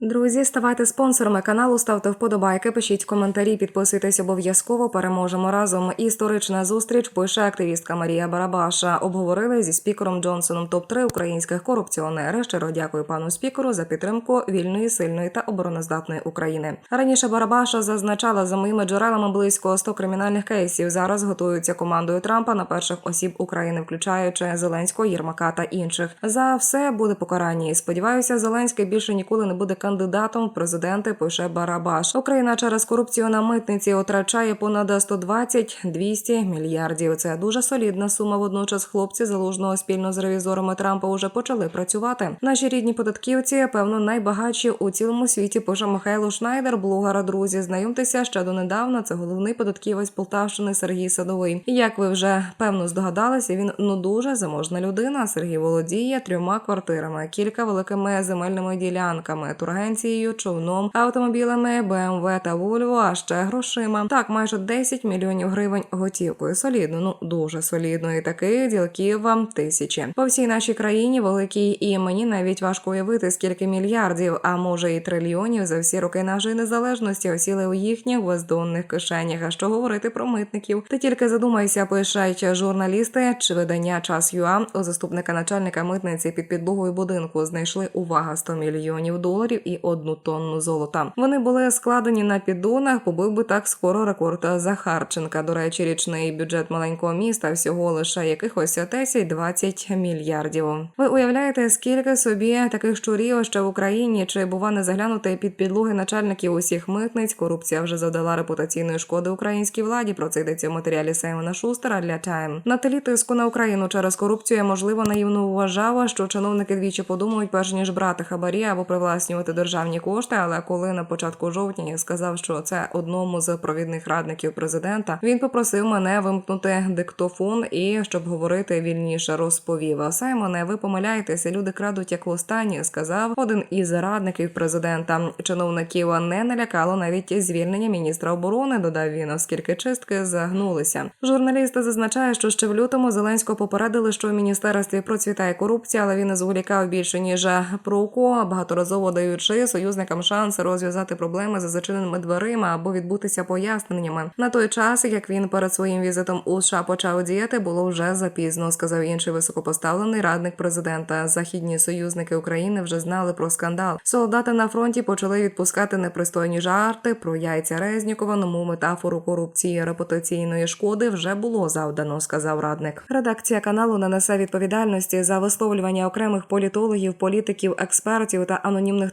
Друзі, ставайте спонсорами каналу, ставте вподобайки, пишіть коментарі, підписуйтесь обов'язково. Переможемо разом. Історична зустріч пише активістка Марія Барабаша. Обговорили зі спікером Джонсоном топ 3 українських корупціонери. Щиро дякую пану спікеру за підтримку вільної, сильної та обороноздатної України. Раніше Барабаша зазначала за моїми джерелами близько 100 кримінальних кейсів. Зараз готуються командою Трампа на перших осіб України, включаючи Зеленського, Єрмака та інших. За все буде покарання. Сподіваюся, Зеленський більше ніколи не буде кандидатом в президенти. Пише Барабаш. Україна через корупцію на митниці втрачає понад 120-200 мільярдів. Це дуже солідна сума. Водночас хлопці залужного спільно з ревізорами Трампа вже почали працювати. Наші рідні податківці, певно, найбагатші у цілому світі. Пише Михайло Шнайдер, блогера. Друзі, знайомтеся ще донедавна. Це головний податківець Полтавщини Сергій Садовий. Як ви вже певно здогадалися, він ну дуже заможна людина. Сергій володіє трьома квартирами, кілька великими земельними ділянками, тургенцією, човном, автомобілями, БМВ та Вольво, а ще грошима. Так, майже 10 мільйонів гривень готівкою. Солідно, ну дуже солідно. І таких ділків вам тисячі. По всій нашій країні великій, і мені навіть важко уявити, скільки мільярдів, а може і трильйонів за всі роки нашої незалежності осіли у їхніх бездонних кишенях. А що говорити про митників? Ти тільки задумайся, пишуть журналісти чи видання час ЮА у заступника начальника митниці під підлогою будинку знайшли увага 100 мільйонів доларів і одну тонну золота. Вони були складені на піддонах. Побив би так скоро рекорд Захарченка. До речі, річний бюджет маленького міста всього лише якихось 10-20 мільярдів. Ви уявляєте, скільки собі таких щурів ще в Україні чи бува не заглянути під підлоги начальників усіх митниць? Корупція вже завдала репутаційної шкоди українській владі. Про це йдеться в матеріалі Саймона Шустера для Time. На тлі тиску на Україну через корупцію я, можливо наївно вважала, що чиновники двічі подумають, перш ніж брати хабарі або привласнювати державні кошти. Але коли на початку жовтня я сказав, що це одному з провідних радників президента, він попросив мене вимкнути диктофон і щоб говорити вільніше, розповів. Саймоне, ви помиляєтеся, люди крадуть як востаннє, сказав один із радників президента. Чиновників не налякало навіть звільнення міністра оборони. Додав він, оскільки чистки загнулися. Журналісти зазначають, що ще в лютому Зеленського попередили, що в міністерстві процвітає корупція, але він зволікав більше ніж про УКО, багаторазово даючи союзникам шанс розв'язати проблеми за зачиненими дверима або відбутися поясненнями. На той час, як він перед своїм візитом у США почав діяти, було вже запізно, сказав інший високопоставлений радник президента. Західні союзники України вже знали про скандал. Солдати на фронті почали відпускати непристойні жарти про яйця Резнікова. Ному метафору корупції репутаційної шкоди вже було завдано, сказав радник. Редакція каналу не несе відповідальності за висловлювання окремих політологів, політиків, експертів та анонімних